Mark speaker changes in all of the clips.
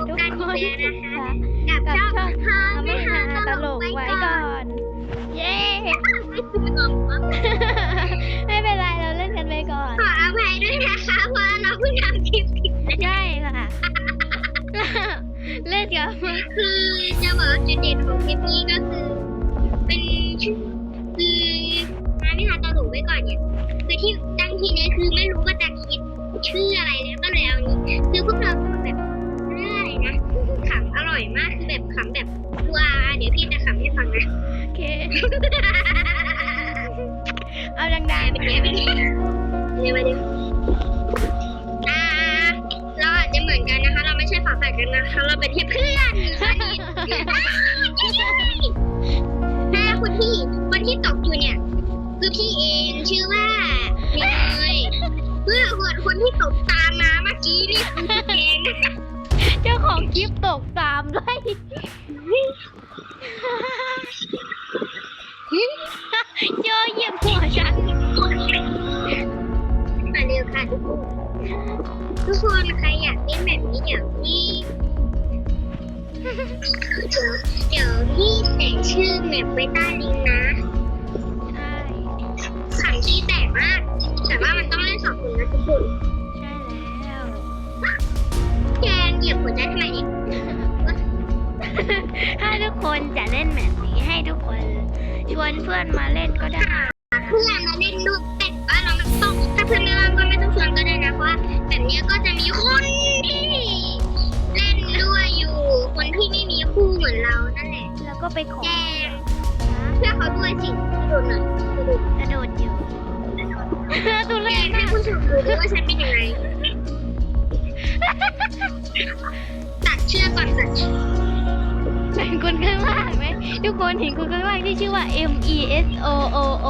Speaker 1: พบ
Speaker 2: ทุก
Speaker 1: กัน
Speaker 2: ค
Speaker 1: อี
Speaker 2: น
Speaker 1: กแล้วนะคะ
Speaker 2: ค่ะ
Speaker 1: กับ
Speaker 2: กับ
Speaker 1: ช่อง
Speaker 2: ช่อง
Speaker 1: ฮา
Speaker 2: ทำ
Speaker 1: ไม่
Speaker 2: ให้
Speaker 1: ฮา
Speaker 2: หา
Speaker 1: ต
Speaker 2: ต
Speaker 1: ล
Speaker 2: ล
Speaker 1: ก
Speaker 2: ก
Speaker 1: ไว้
Speaker 2: ไว้
Speaker 1: ก่
Speaker 2: ก่
Speaker 1: อ
Speaker 2: อนนเย้
Speaker 1: ไม่ซื้อหรอกมั้ง
Speaker 2: ไม่เป็นไรเราเล่นกันไปก่อน
Speaker 1: ขออภัยด้วยนะคะเพราะเราเพิ่งทำคลิปผิดนะ
Speaker 2: ใช่ค่ะเล่นกับ
Speaker 1: คือจะบอกว่าจุดเด่นของคลิปนี้ก็คือ เป็นชื่อคือฮาไม่ฮาตลกไว้ก่อนเนี่ยคือที่ตั้งทีนี้คือไม่รู้ว่าจะคิดชื่ออะไรแล้วก็เลยเอานี้คือพวกเราแบบ ร่อยมากคือแบบขำแบบว้าเดี๋ยวพี่จะขำให้ฟังนะ
Speaker 2: โอเค เอาดัง
Speaker 1: ได้เป็นไงเป็นไงเดี๋ยวมาดูอ่าเราอาจจะเหมือนกันนะคะ เราไม่ใช่ฝาแฝดกันนะคะ เราเป็นแค่เพื่อนสนิทถ้าคนที่คนที่ตกอยู่เนี่ย คือพี่เองชื่อว่าเนยเพื่อส่วนคนที่ตกตามมาเมื่อกี้นี่คือพี่เองนะคะ
Speaker 2: ๆเจ้าของคลิปตกตามด้วยโยเหยียบหัวฉัน
Speaker 1: มาเร็วค่ะทุกคนทุกคนใครอยากเล่นแบบนี้เดี๋ยวพี่เดี๋ยวเดี๋ยวพี่แสงชื่อแมปไว้ใต้ลิงก์นะ
Speaker 2: ใช่
Speaker 1: ขันที่แตกมาก แต่ว่ามันต้อง ล่น
Speaker 2: แบบนี้ให้ทุกคนชวนเพื่อนมาเล่นก็ได้
Speaker 1: เพื่อนมาเล่นด้วยแต่ว่าเราไม่ต้องถ้าเพื่อนไม่ว่างก็ไม่ต้องชวนก็ได้นะเพราะว่าแบบเนี้ยก็จะมีคนที่เล่นด้วยอยู่ คนที่ไม่มีคู่เหมือนเรานั่นแหละ
Speaker 2: แล้วก็ไปขอ
Speaker 1: แกง
Speaker 2: นะ
Speaker 1: เพื่อเขาด้วยสิกระโดดหน่อยกระโดด
Speaker 2: กระโดดอยู่ตัว
Speaker 1: แก
Speaker 2: เล็ก
Speaker 1: ให้
Speaker 2: มาก
Speaker 1: ผู้ชมดูด้วยว่าฉันเป็นยังไงตัดเชือกก่อนตัดเชือก
Speaker 2: เห็นคนข้างล่างไหม ทุกคนเห็นคนข้างล่างที่ชื่อว่า M E S O O O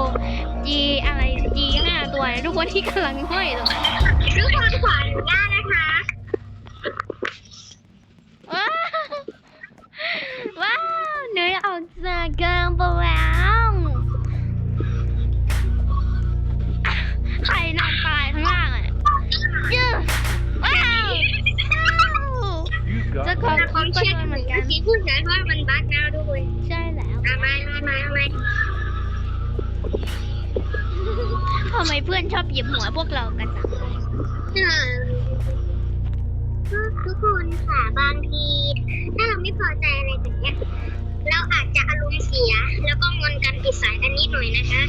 Speaker 2: G อะไร G ห้าตัวนะทุกคนที่กำลังห้อยตรงนั้น
Speaker 1: ทุกคนขออนุญาตนะคะ
Speaker 2: ว้าวว้าวเนยออกจากกลางไปแล้ว จะ
Speaker 3: got
Speaker 2: ขอ
Speaker 1: แต่
Speaker 2: ค
Speaker 1: ขอ
Speaker 2: ลิ
Speaker 1: ง
Speaker 2: ป
Speaker 1: เชือก
Speaker 2: เห
Speaker 1: เห
Speaker 2: มื
Speaker 1: มื
Speaker 2: อ
Speaker 1: อนน
Speaker 2: กั
Speaker 1: กันนที่พูดใช้ว่ามันบั๊กนะทุกคน
Speaker 2: ใช่แล้ว
Speaker 1: เอามาเอามาเอามา
Speaker 2: ทำไมเพื่อนชอบหยิบหัวพวกเรากันจัง
Speaker 1: เออทุกคนค่ะบางที ถ้าเราไม่พอใจอะไรแบบเนี้ยเราอาจจะอารมณ์เสีย แล้วก็งอนกันปิดสายกันนิดหน่อยนะคะ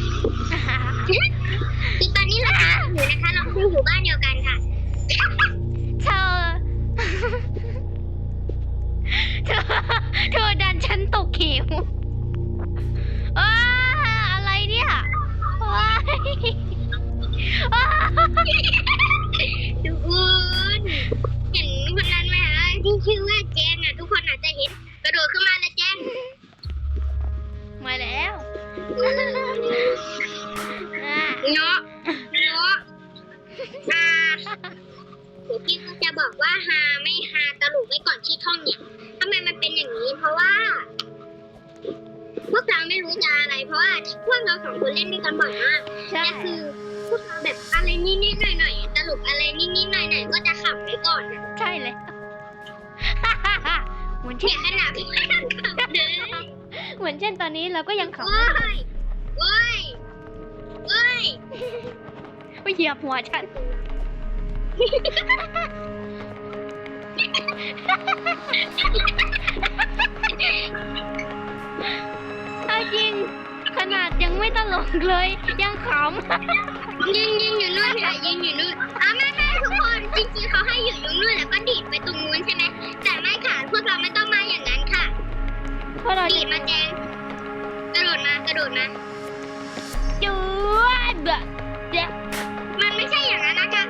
Speaker 1: เนาะ
Speaker 2: เนาะอ่า
Speaker 1: เดี๋ย
Speaker 2: ว
Speaker 1: พี่ก็จะบอกว่าฮาไม่ฮาตลกไว้ก่อนชื่อท่องเนี่ยทำไมมันเป็นอย่างนี้ เพราะว่า พวกเราไม่รู้จะอะไร เพราะว่าพวกเราสองคนเล่นด้วยกันบ่อยมาก
Speaker 2: ใช่
Speaker 1: และคือพวกเราแบบอะไรนิดๆหน่อยๆตลกอะไรนิดๆหน่อยๆก็จะขำไว้ก่อนนะ
Speaker 2: ใช่เลย เหมือน
Speaker 1: เสี
Speaker 2: เช่
Speaker 1: ย
Speaker 2: น
Speaker 1: ขนาดพี่ไม่ต้องขำเลย
Speaker 2: เหมือนเช่นตอนนี้เราก็ยังขำ
Speaker 1: เว้ยเว้ยเว้ย
Speaker 2: ไม่เหยียบหัวฉัน เอาจริง ขนาดยังไม่ตลกเลย ยังขำ
Speaker 1: ยิงยิงอยู่นู่นค่ะยิงอยู่นู่นอะไม่ไม่ทุกคนจริงๆเขาให้อยู่ตรงนู่นแล้วก็ดีดไปตรงนู้นใช่ไหมแต่ไม่ค่ะพวกเราไม่ต้องมาอย่างนั้นค่ะ
Speaker 2: เพราะเรา
Speaker 1: ดี
Speaker 2: จะ
Speaker 1: ดมาแจงกระโดดมากระโดดมา
Speaker 2: จูดเดี๋ยว
Speaker 1: มันไม่ใช่อย่างนั้นนะคะ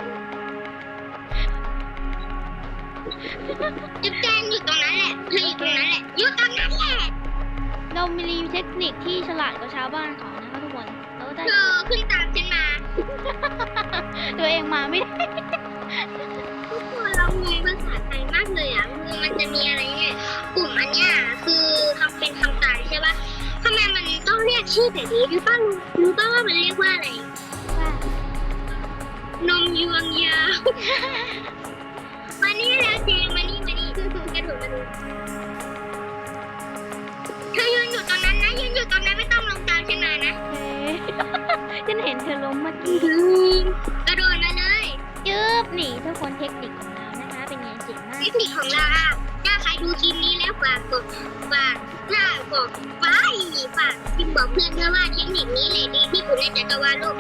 Speaker 1: จุ๊บแจงอยู่ตรงนั้นแหละเธออยู่ตรงนั้นแหละอยู่ตรงนั้นแหละ
Speaker 2: เรามีเทคนิคที่ฉลาดกว่าชาวบ้านเขานะคะทุกคนเราก็ได้
Speaker 1: เธอขึ้นตามฉันมา
Speaker 2: ตัวเองมาไม่ได้
Speaker 1: ทุกคนเรางงภาษาไทยมากเลยอะคือมันจะมีอะไรเนี่ยกลุ่มอันเนี้ยคือ ชื่อแบบนี้รู้ป้ารู้ป้าว่ามันเรียกว่าอะไรว่านมยวงยาวมานี้แล้วเจงมานี่มานี่กระโดดมาดู
Speaker 2: เธอ
Speaker 1: ยืนอยู่ตรงนั้นนะยืนอยู่ตรงนั้นไม่ต้อง
Speaker 2: ลงตามฉันมานะฉันเห็นเธอล้มเมื่อกี้
Speaker 1: กระโดดมาเลย
Speaker 2: ยืบหนีทุกคนเทคนิคของเรานะคะ เป็นไงเจ๋งมาก
Speaker 1: เทคนิคของเรา ดูคลิปนี้แล้วฝากกดฝากถ้าบอกไปฝากพิมพ์บอกเพื่อนด้วยว่าเทคนิคนี้เลยดีที่สุดในจักรวาลโลก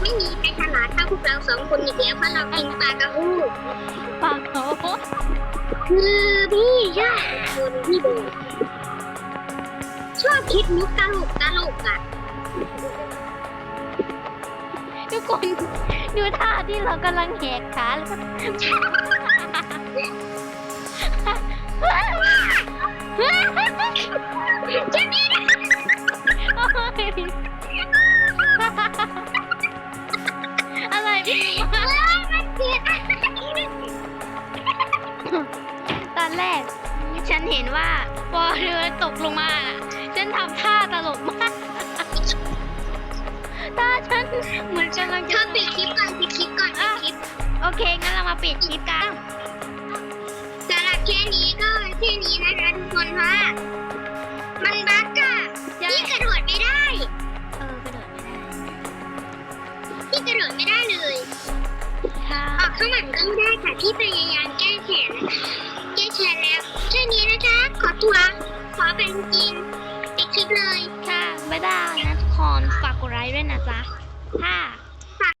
Speaker 1: ไม่มีใครฉลาดเท่าพวกเราสองคนอีกแล้วเพราะเรากินปลากระหู
Speaker 2: ปากเขา
Speaker 1: คือพี่ชอบคนที่ดูชอบคิดมุกตลกตลกอะ
Speaker 2: ทุกคนดูท่าที่เรากำลังแหกขาแล้วก็
Speaker 1: จะนี่นะ
Speaker 2: อะไรพี่
Speaker 1: เอ้ยมันเกิดอะไร
Speaker 2: ตอนแรก ฉันเห็นว่าพอเรือตกลงมาน่ะ ฉันทำท่าตลกมากท่าฉันเหมือนกำลัง
Speaker 1: เธ
Speaker 2: จะ
Speaker 1: อปิดคลิปก่อนปิดคลิปก่อนปิดคลิป
Speaker 2: โอเค งั้นเรามาปิดคลิปกัน
Speaker 1: สำหรับแค่นี้ก็แค่นี้นะคะทุกคนเพราะว่า ไม่ได้เลย
Speaker 2: ค่ะ
Speaker 1: ออกข้างหลังก็ไม่ได้ค่ะพี่พยายามแก้แค้นแก้แค้นแล้วแค่นี้นะคะ ขอตัว ขอเป็นจริงปิดคลิปเลย
Speaker 2: ค่ะบ๊ายบายนะทุกคนฝากกดไลค์ด้วยนะจ๊ะค่ะ